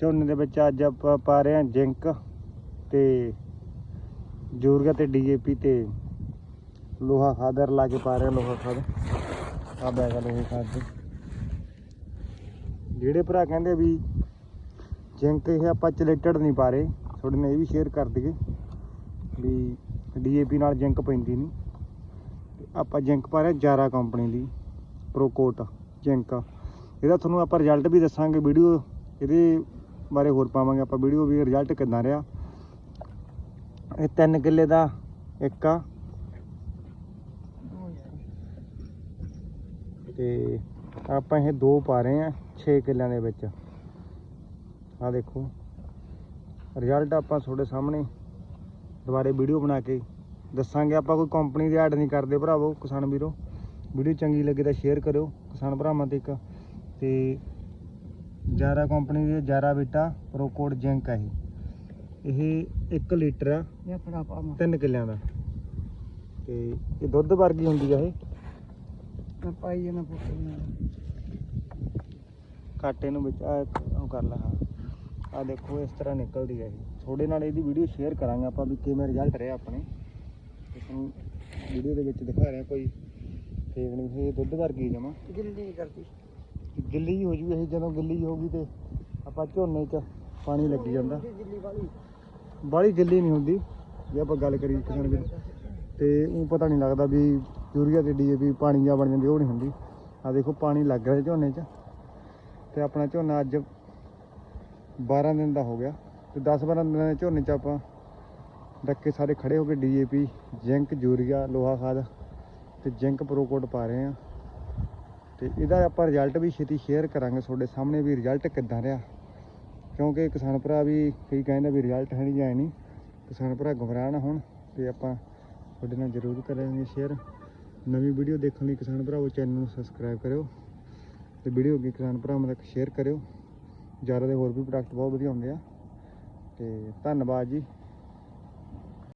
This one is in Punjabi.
ਝੋਨੇ ਦੇ ਵਿੱਚ ਅੱਜ ਆਪਾਂ ਪਾ ਰਹੇ ਹਾਂ ਜਿੰਕ ਤੇ ਯੂਰੀਆ ਤੇ ਡੀਏਪੀ ਤੇ ਲੋਹਾ ਖਾਦਰ ਲਾ ਕੇ ਪਾ ਰਹੇ ਲੋਹਾ ਖਾਦ। ਆ ਬੈਗ ਆ ਖਾਦ ਜਿਹੜੇ ਭਰਾ ਕਹਿੰਦੇ ਵੀ ਜਿੰਕ ਇਹ ਆਪਾਂ ਚਲੇਟਡ ਨਹੀਂ ਪਾ ਰਹੇ, ਤੁਹਾਡੇ ਨਾਲ ਇਹ ਵੀ ਸ਼ੇਅਰ ਕਰ ਦਈਏ ਵੀ ਡੀਏਪੀ ਨਾਲ ਜਿੰਕ ਪੈਂਦੀ ਨਹੀਂ। ਆਪਾਂ ਜਿੰਕ ਪਾ ਰਹੇ ਹਾਂ ਜਾਰਾ ਕੰਪਨੀ ਦੀ ਪ੍ਰੋਕੋਟ ਜਿੰਕ। ਇਹਦਾ ਤੁਹਾਨੂੰ ਆਪਾਂ ਰਿਜ਼ਲਟ ਵੀ ਦੱਸਾਂਗੇ, ਵੀਡੀਓ ਇਹਦੇ ਬਾਰੇ ਹੋਰ ਪਾਵਾਂਗੇ। ਆਪਾਂ ਵੀਡੀਓ ਵੀ ਰਿਜ਼ਲਟ ਕਿੱਦਾਂ ਰਿਹਾ। ਇਹ 3 ਕਿੱਲੇ ਦਾ ਇੱਕ ਆ। ਤੇ ਆਪਾਂ ਇਹ ਦੋ ਪਾ ਰਹੇ ਆ 6 ਕਿੱਲਿਆਂ ਦੇ ਵਿੱਚ। ਆ ਦੇਖੋ। ਰਿਜ਼ਲਟ ਆਪਾਂ ਤੁਹਾਡੇ ਸਾਹਮਣੇ ਦੁਬਾਰੇ ਵੀਡੀਓ ਬਣਾ ਕੇ ਦੱਸਾਂਗੇ। ਆਪਾਂ ਕੋਈ ਕੰਪਨੀ ਦੀ ਐਡ ਨਹੀਂ ਕਰਦੇ ਭਰਾਵੋ, ਕਿਸਾਨ ਵੀਰੋ। ਵੀਡੀਓ ਚੰਗੀ ਲੱਗੇ ਤਾਂ ਸ਼ੇਅਰ ਕਰਿਓ, ਕਿਸਾਨ ਭਰਾਵਾਂ ਤੇ ਇੱਕ। ਤੇ ਜਾਰਾ ਕੰਪਨੀ ਦੀ ਜਾਰਾ ਬੀਟਾ ਪ੍ਰੋਕੋਡ ਜਿੰਕ ਹੈ ਇਹ। ਇਹ 1 ਲੀਟਰ ਆ ਇਹ ਫੜਾ ਪਾਵਾਂ 3 ਕਿੱਲਿਆਂ ਦਾ। ਤੇ ਇਹ ਦੁੱਧ ਵਰਗੀ ਹੁੰਦੀ ਆ ਇਹ। ਮੈਂ ਪਾਈ ਇਹਨਾਂ ਪੁੱਛਣਾ ਕਾਟੇ ਨੂੰ ਵਿੱਚ ਆ ਉਹ ਕਰ ਲਾ ਆ ਦੇਖੋ ਇਸ ਤਰ੍ਹਾਂ ਨਿਕਲਦੀ ਹੈ ਇਹ। ਤੁਹਾਡੇ ਨਾਲ ਇਹਦੀ ਵੀਡੀਓ ਸ਼ੇਅਰ ਕਰਾਂਗੇ ਆਪਾਂ ਵੀ ਕਿਵੇਂ ਰਿਜ਼ਲਟ ਰਿਹਾ ਆਪਣੇ। ਤੁਹਾਨੂੰ ਵੀਡੀਓ ਦੇ ਵਿੱਚ ਦਿਖਾ ਰਿਹਾ ਕੋਈ। ਫੇਕ ਨਹੀਂ ਇਹ ਦੁੱਧ ਵਰਗੀ ਜਮਾ। ਗਿੱਲੀ ਨਹੀਂ ਕਰਦੀ। ਗਿੱਲੀ ਹੋ ਜੂ ਇਹ ਜਦੋਂ ਗਿੱਲੀ ਹੋਊਗੀ ਤੇ ਆਪਾਂ ਝੋਨੇ 'ਚ ਪਾਣੀ ਲੱਗੀ ਜਾਂਦਾ। ਗਿੱਲੀ ਬਾਹਲੀ ਗਿੱਲੀ ਨਹੀਂ ਹੁੰਦੀ, ਜੇ ਆਪਾਂ ਗੱਲ ਕਰੀ ਕਿਸਾਨ ਵੀਰ ਤੇ ਉਹ ਪਤਾ ਨਹੀਂ ਲੱਗਦਾ ਵੀ ਯੂਰੀਆ ਤੇ ਡੀਏਪੀ ਪਾਣੀ ਜਾਂ ਬਣ ਜਾਂਦੀ, ਉਹ ਨਹੀਂ ਹੁੰਦੀ। ਆ ਦੇਖੋ, ਪਾਣੀ ਲੱਗ ਰਿਹਾ ਝੋਨੇ 'ਚ। ਤੇ ਆਪਣਾ ਝੋਨਾ ਅੱਜ 12 ਦਿਨ ਦਾ ਹੋ ਗਿਆ। ਤੇ 10-12 ਦਿਨਾਂ ਦੇ ਝੋਨੇ 'ਚ ਆਪਾਂ ਡੱਕੇ ਸਾਰੇ ਖੜੇ ਹੋ ਕੇ ਡੀਏਪੀ ਜ਼ਿੰਕ ਯੂਰੀਆ, ਲੋਹਾ ਖਾਦ ਤੇ ਜ਼ਿੰਕ ਪ੍ਰੋਕੋਟ ਪਾ ਰਹੇ ਆ ਤੇ ਇਹਦਾ ਆਪਾਂ ਰਿਜ਼ਲਟ ਵੀ ਛੇਤੀ ਸ਼ੇਅਰ ਕਰਾਂਗੇ। ਤੁਹਾਡੇ ਸਾਹਮਣੇ ਵੀ ਰਿਜ਼ਲਟ ਕਿੱਦਾਂ ਰਿਹਾ? ਕਿਉਂਕਿ ਕਿਸਾਨ ਭਰਾ ਵੀ ਕਈ ਕਹਿੰਦੇ ਵੀ ਰਿਜ਼ਲਟ ਹੈ ਨਹੀਂ ਜਾਂ ਨਹੀਂ ਕਿਸਾਨ ਭਰਾ ਗੁੰਮਰਾਹ ਨਾ ਹੋਣ ਤੇ ਆਪਾਂ ਤੁਹਾਡੇ ਨਾਲ ਜ਼ਰੂਰ ਕਰਾਂਗੇ ਸ਼ੇਅਰ ਨਵੀਂ ਵੀਡੀਓ ਦੇਖਣ ਲਈ ਕਿਸਾਨ ਭਰਾਵੋ ਚੈਨਲ ਨੂੰ ਸਬਸਕ੍ਰਾਈਬ ਕਰਿਓ ਤੇ ਵੀਡੀਓ ਅੱਗੇ ਕਿਸਾਨ ਭਰਾਵਾਂ ਤੱਕ ਸ਼ੇਅਰ ਕਰਿਓ। ਜ਼ਿਆਦਾ ਦੇ ਹੋਰ ਵੀ ਪ੍ਰੋਡਕਟ ਬਹੁਤ ਵਧੀਆ ਹੁੰਦੇ ਆ। ਤੇ ਧੰਨਵਾਦ ਜੀ।